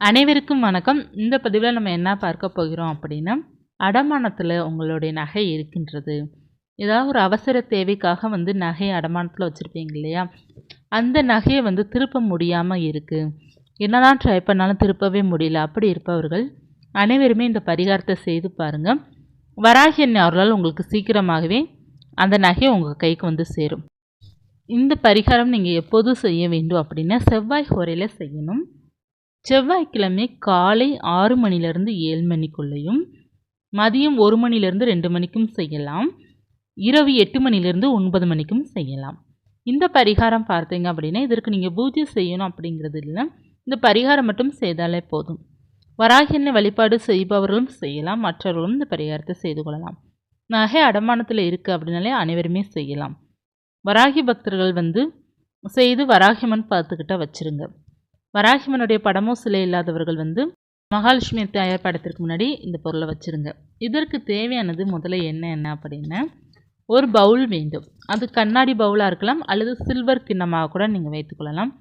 அனைவருக்கும் வணக்கம். இந்த பதிவில் நம்ம என்ன பார்க்க போகிறோம் அப்படின்னா அடமானத்தில் உங்களுடைய நகை இருக்கின்றது. ஏதாவது ஒரு அவசர தேவைக்காக வந்து நகையை அடமானத்தில் வச்சுருப்பீங்க இல்லையா? அந்த நகையை வந்து திருப்ப முடியாமல் இருக்குது என்னதான் ட்ரை பண்ணாலும் திருப்பவே முடியல. அப்படி இருப்பவர்கள் அனைவருமே இந்த பரிகாரத்தை செய்து பாருங்கள் வராகியன் அவர்களால் உங்களுக்கு சீக்கிரமாகவே அந்த நகை உங்கள் கைக்கு வந்து சேரும். இந்த பரிகாரம் நீங்கள் எப்போதும் செய்ய வேண்டும் அப்படின்னா செவ்வாய் ஹோரையில் செய்யணும். செவ்வாய்க்கிழமை காலை ஆறு மணிலேருந்து ஏழு மணிக்குள்ளேயும் மதியம் ஒரு மணிலேருந்து ரெண்டு மணிக்கும் செய்யலாம். இரவு எட்டு மணிலேருந்து ஒன்பது மணிக்கும் செய்யலாம். இந்த பரிகாரம் பார்த்தீங்க அப்படின்னா இதற்கு நீங்கள் பூஜை செய்யணும் அப்படிங்கிறது இல்லை. இந்த பரிகாரம் மட்டும் செய்தாலே போதும். வராகியனை வழிபாடு செய்பவர்களும் செய்யலாம். மற்றவர்களும் இந்த பரிகாரத்தை செய்து கொள்ளலாம். நகை அடமானத்தில் இருக்குது அப்படின்னாலே அனைவருமே செய்யலாம். வராகி பக்தர்கள் வந்து செய்து வராகியம்மன் பார்த்துக்கிட்ட வச்சுருங்க. வராகிமனுடைய படமோ சிலை இல்லாதவர்கள் வந்து மகாலட்சுமி தாயார் படத்திற்கு முன்னாடி இந்த பொருளை வச்சுருங்க. இதற்கு தேவையானது முதல்ல என்ன என்ன அப்படின்னா ஒரு பவுல் வேண்டும். அது கண்ணாடி பவுலாக இருக்கலாம் அல்லது சில்வர் கிண்ணமாக கூட நீங்கள் வைத்துக்கொள்ளலாம்.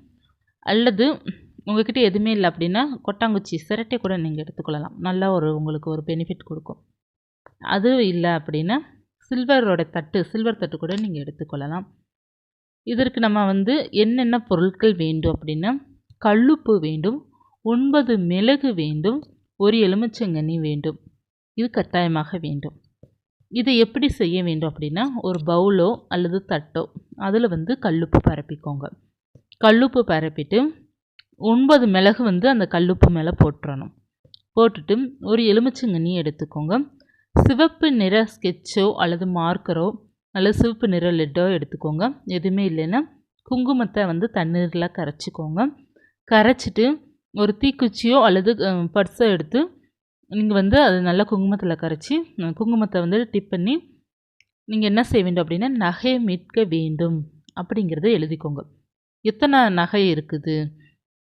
அல்லது உங்ககிட்ட எதுவுமே இல்லை அப்படின்னா கொட்டாங்குச்சி சிரட்டை கூட நீங்கள் எடுத்துக்கொள்ளலாம். நல்லா ஒரு உங்களுக்கு ஒரு பெனிஃபிட் கொடுக்கும். அது இல்லை அப்படின்னா சில்வரோட தட்டு சில்வர் தட்டு கூட நீங்கள் எடுத்துக்கொள்ளலாம். இதற்கு நம்ம வந்து என்னென்ன பொருட்கள் வேண்டும் அப்படின்னா கல்லுப்பு வேண்டும் ஒன்பது மிளகு வேண்டும் ஒரு எலுமிச்சங்கனி வேண்டும். இது கட்டாயமாக வேண்டும். இதை எப்படி செய்ய வேண்டும் அப்படின்னா ஒரு பவுலோ அல்லது தட்டோ அதில் வந்து கல்லுப்பு பரப்பிக்கோங்க. கல்லுப்பு பரப்பிட்டு ஒன்பது மிளகு வந்து அந்த கல்லுப்பு மேலே போட்டுறணும். போட்டுட்டு ஒரு எலுமிச்சங்கனி எடுத்துக்கோங்க. சிவப்பு நிற ஸ்கெட்சோ அல்லது மார்க்கரோ அல்லது சிவப்பு நிற லெட்டோ எடுத்துக்கோங்க. எதுவுமே இல்லைன்னா குங்குமத்தை வந்து தண்ணீரில் கரைச்சிக்கோங்க. கரைச்சிட்டு ஒரு தீக்குச்சியோ அல்லது பர்ஸோ எடுத்து நீங்கள் வந்து அது நல்லா குங்குமத்தில் கரைச்சி குங்குமத்தை வந்து டிப் பண்ணி நீங்கள் என்ன செய்ய வேண்டும் அப்படின்னா நகையை மீட்க வேண்டும் அப்படிங்கிறத எழுதிக்கோங்க. எத்தனை நகை இருக்குது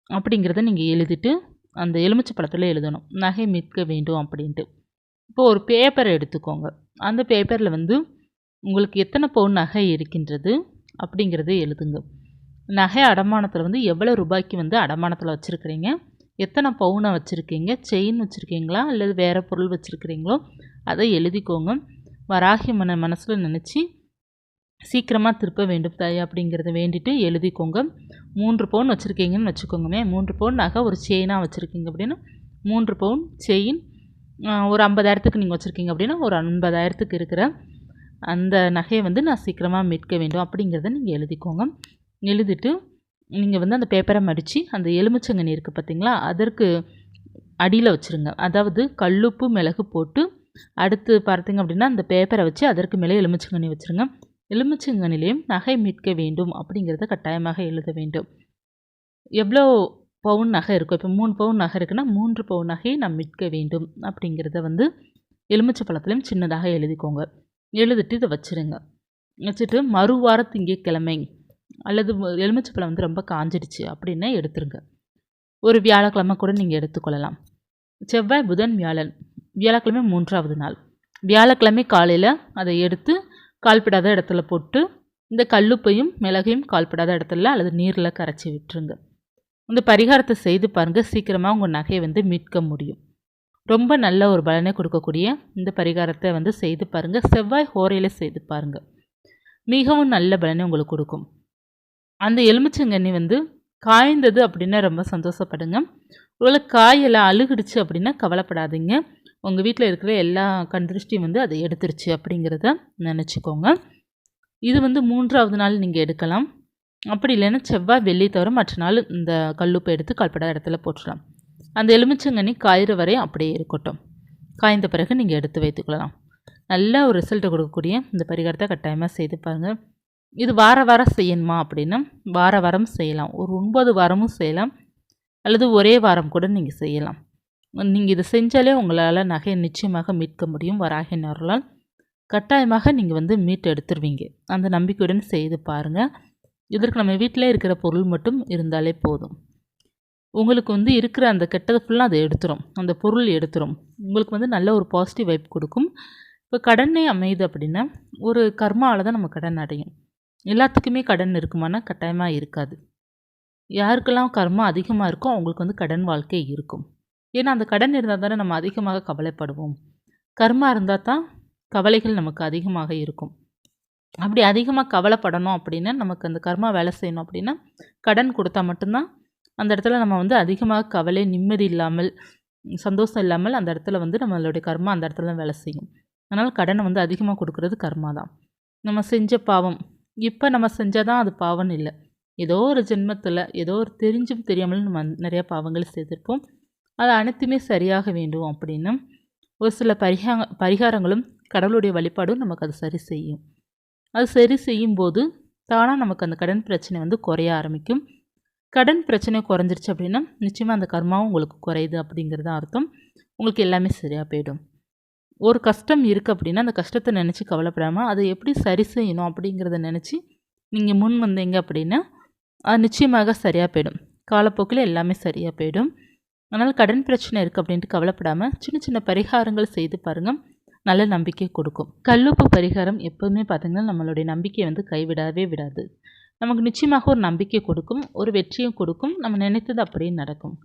அப்படிங்கிறத நீங்கள் எழுதிட்டு அந்த எலுமிச்சை பழத்தில் எழுதணும். நகை மீட்க வேண்டும் அப்படின்ட்டு. இப்போ ஒரு பேப்பரை எடுத்துக்கோங்க. அந்த பேப்பரில் வந்து உங்களுக்கு எத்தனை பவுன் நகை இருக்கின்றது அப்படிங்கிறத எழுதுங்க. நகை அடமானத்தில் வந்து எவ்வளோ ரூபாய்க்கு வந்து அடமானத்தில் வச்சுருக்கிறீங்க? எத்தனை பவுனை வச்சுருக்கீங்க? செயின் வச்சுருக்கீங்களா? அல்லது வேறு பொருள் வச்சுருக்கிறீங்களோ? அதை எழுதிக்கோங்க. வராகி மன மனசில் நினச்சி சீக்கிரமாக திருப்ப வேண்டும் தாய் அப்படிங்கிறத வேண்டிட்டு எழுதிக்கோங்க. மூன்று பவுன் வச்சுருக்கீங்கன்னு வச்சுக்கோங்கமே. மூன்று பவுன் நகை ஒரு செயினாக வச்சுருக்கீங்க அப்படின்னா மூன்று பவுன் செயின் ஒரு ஐம்பதாயிரத்துக்கு நீங்கள் வச்சுருக்கீங்க அப்படின்னா ஒரு ஐம்பதாயிரத்துக்கு இருக்கிற அந்த நகையை வந்து நான் சீக்கிரமாக மீட்க வேண்டும் அப்படிங்கிறத நீங்கள் எழுதிக்கோங்க. எழுதிட்டு நீங்கள் வந்து அந்த பேப்பரை மடித்து அந்த எலுமிச்சங்கனி இருக்குது பார்த்தீங்களா அதற்கு அடியில் வச்சுருங்க. அதாவது கல்லுப்பு மிளகு போட்டு அடுத்து பார்த்தீங்க அப்படின்னா அந்த பேப்பரை வச்சு அதற்கு மேலே எலுமிச்சங்கனி வச்சுருங்க. எலுமிச்சங்கனிலையும் நகை மீட்க வேண்டும் அப்படிங்கிறத கட்டாயமாக எழுத வேண்டும். எவ்வளோ பவுன் நகை இருக்கும் இப்போ மூணு பவுன் நகை இருக்குன்னா மூன்று பவுன் நகையை நாம் மீட்க வேண்டும் அப்படிங்கிறத வந்து எலுமிச்சை பழத்துலையும் சின்னதாக எழுதிக்கோங்க. எழுதிட்டு இதை வச்சுருங்க. வச்சுட்டு மறுவார திங்கக்கிழமை அல்லது எலுமிச்சப்பழம் வந்து ரொம்ப காஞ்சிடுச்சு அப்படின்னா எடுத்துருங்க. ஒரு வியாழக்கிழமை கூட நீங்கள் எடுத்துக்கொள்ளலாம். செவ்வாய் புதன் வியாழன். வியாழக்கிழமை மூன்றாவது நாள். வியாழக்கிழமை காலையில் அதை எடுத்து கால்படாத இடத்துல போட்டு இந்த கல்லுப்பையும் மிளகையும் கால்படாத இடத்துல அல்லது நீரில் கரைச்சி விட்டுருங்க. இந்த பரிகாரத்தை செய்து பாருங்கள் சீக்கிரமாக உங்கள் நகையை வந்து மீட்க முடியும். ரொம்ப நல்ல ஒரு பலனை கொடுக்கக்கூடிய இந்த பரிகாரத்தை வந்து செய்து பாருங்கள் செவ்வாய் ஹோரையில் செய்து பாருங்கள் மிகவும் நல்ல பலனை உங்களுக்கு கொடுக்கும். அந்த எலுமிச்சங்கண்ணி வந்து காய்ந்தது அப்படின்னா ரொம்ப சந்தோஷப்படுங்க. ஒருவேளை காயெல்லாம் அழுகிடுச்சு அப்படின்னா கவலைப்படாதீங்க. உங்கள் வீட்டில் இருக்கிற எல்லா கண்திருஷ்டியும் வந்து அதை எடுத்துருச்சு அப்படிங்கிறத நினச்சிக்கோங்க. இது வந்து மூன்றாவது நாள் நீங்கள் எடுக்கலாம். அப்படி இல்லைன்னா செவ்வாய் வெள்ளி தவிர மற்ற நாள் இந்த கல்லுப்பை எடுத்து கல்படா இடத்துல போட்டுடலாம். அந்த எலுமிச்சங்கண்ணி காயிற வரை அப்படியே இருக்கட்டும். காய்ந்த பிறகு நீங்கள் எடுத்து வைத்துக்கொள்ளலாம். நல்ல ஒரு ரிசல்ட்டை கொடுக்கக்கூடிய இந்த பரிகாரத்தை கட்டாயமாக செய்து பாருங்கள் இது வார வாரம் செய்யணுமா அப்படின்னா வார வாரம் செய்யலாம். ஒரு ஒன்பது வாரமும் செய்யலாம். அல்லது ஒரே வாரம் கூட நீங்கள் செய்யலாம். நீங்கள் இதை செஞ்சாலே உங்களால் நகையை நிச்சயமாக மீட்க முடியும். வராகினர்களால் கட்டாயமாக நீங்கள் வந்து மீட்டு எடுத்துருவீங்க. அந்த நம்பிக்கையுடன் செய்து பாருங்கள் இதற்கு நம்ம வீட்டிலே இருக்கிற பொருள் மட்டும் இருந்தாலே போதும். உங்களுக்கு வந்து இருக்கிற அந்த கெட்டது ஃபுல்லாக அதை எடுத்துரும். அந்த பொருள் எடுத்துரும். உங்களுக்கு வந்து நல்ல ஒரு பாசிட்டிவ் வைப் கொடுக்கும். இப்போ கடனே அமையுது அப்படின்னா ஒரு கர்மாவில் தான் நம்ம கடன் அடையும். எல்லாத்துக்குமே கடன் இருக்குமானா கட்டாயமாக இருக்காது. யாருக்கெல்லாம் கர்மா அதிகமாக இருக்கோ அவங்களுக்கு வந்து கடன் வாழ்க்கை இருக்கும். ஏன்னா அந்த கடன் இருந்தால் தானே நம்ம அதிகமாக கவலைப்படுவோம். கர்மா இருந்தால் தான் கவலைகள் நமக்கு அதிகமாக இருக்கும். அப்படி அதிகமாக கவலைப்படணும் அப்படின்னா நமக்கு அந்த கர்மா வேலை செய்யணும் அப்படின்னா கடன் கொடுத்தா மட்டும்தான் அந்த இடத்துல நம்ம வந்து அதிகமாக கவலை நிம்மதி இல்லாமல் சந்தோஷம் இல்லாமல் அந்த இடத்துல வந்து நம்மளுடைய கர்மா அந்த இடத்துல தான் வேலை செய்யும். அதனால் கடனை வந்து அதிகமாக கொடுக்குறது கர்மா தான். நம்ம செஞ்ச பாவம் இப்போ நம்ம செஞ்சால் தான் அது பாவம்னு இல்லை. ஏதோ ஒரு ஜென்மத்தில் ஏதோ ஒரு தெரிஞ்சும் தெரியாமல் நம்ம நிறையா பாவங்கள் செய்திருப்போம். அது அனைத்துமே சரியாக வேண்டும் அப்படின்னு ஒரு சில பரிகா பரிகாரங்களும் கடவுளுடைய வழிபாடும் நமக்கு அது சரி செய்யும். அது சரி செய்யும்போது தானாக நமக்கு அந்த கடன் பிரச்சனை வந்து குறைய ஆரம்பிக்கும். கடன் பிரச்சனை குறைஞ்சிருச்சு அப்படின்னா நிச்சயமாக அந்த கர்மாவும் உங்களுக்கு குறையுது அப்படிங்கிறது அர்த்தம். உங்களுக்கு எல்லாமே சரியாக போயிடும். ஒரு கஷ்டம் இருக்குது அப்படின்னா அந்த கஷ்டத்தை நினச்சி கவலைப்படாமல் அதை எப்படி சரி செய்யணும் அப்படிங்கிறத நினச்சி நீங்கள் முன் வந்தீங்க அப்படின்னா அது நிச்சயமாக சரியாக போயிடும். காலப்போக்கில் எல்லாமே சரியாக போயிடும். அதனால் கடன் பிரச்சனை இருக்குது அப்படின்ட்டு கவலைப்படாமல் சின்ன சின்ன பரிகாரங்கள் செய்து பாருங்கள் நல்ல நம்பிக்கை கொடுக்கும். கல்லுப்பு பரிகாரம் எப்போதுமே பார்த்திங்கன்னா நம்மளுடைய நம்பிக்கையை வந்து கைவிடவே விடாது. நமக்கு நிச்சயமாக ஒரு நம்பிக்கை கொடுக்கும் ஒரு வெற்றியும் கொடுக்கும். நம்ம நினைத்தது அப்படியே நடக்கும்.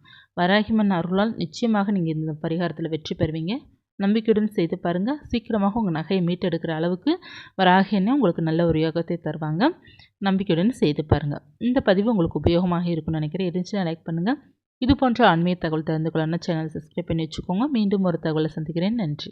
வராகிமன் அருளால் நிச்சயமாக நீங்கள் இந்த பரிகாரத்தில் வெற்றி பெறுவீங்க. நம்பிக்கையுடன் செய்து பாருங்கள் சீக்கிரமாக உங்கள் நகையை மீட்டெடுக்கிற அளவுக்கு வராகினே உங்களுக்கு நல்ல ஒரு யோகத்தை தருவாங்க. நம்பிக்கையுடன் செய்து பாருங்கள் இந்த பதிவு உங்களுக்கு உபயோகமாக இருக்கும்னு நினைக்கிறேன். இருந்துச்சுன்னா லைக் பண்ணுங்கள் இது போன்ற ஆன்மீக தகவல் தெரிந்து கொள்ளணும் சேனல் சப்ஸ்கிரைப் பண்ணி வச்சுக்கோங்க. மீண்டும் ஒரு தகவலை சந்திக்கிறேன். நன்றி.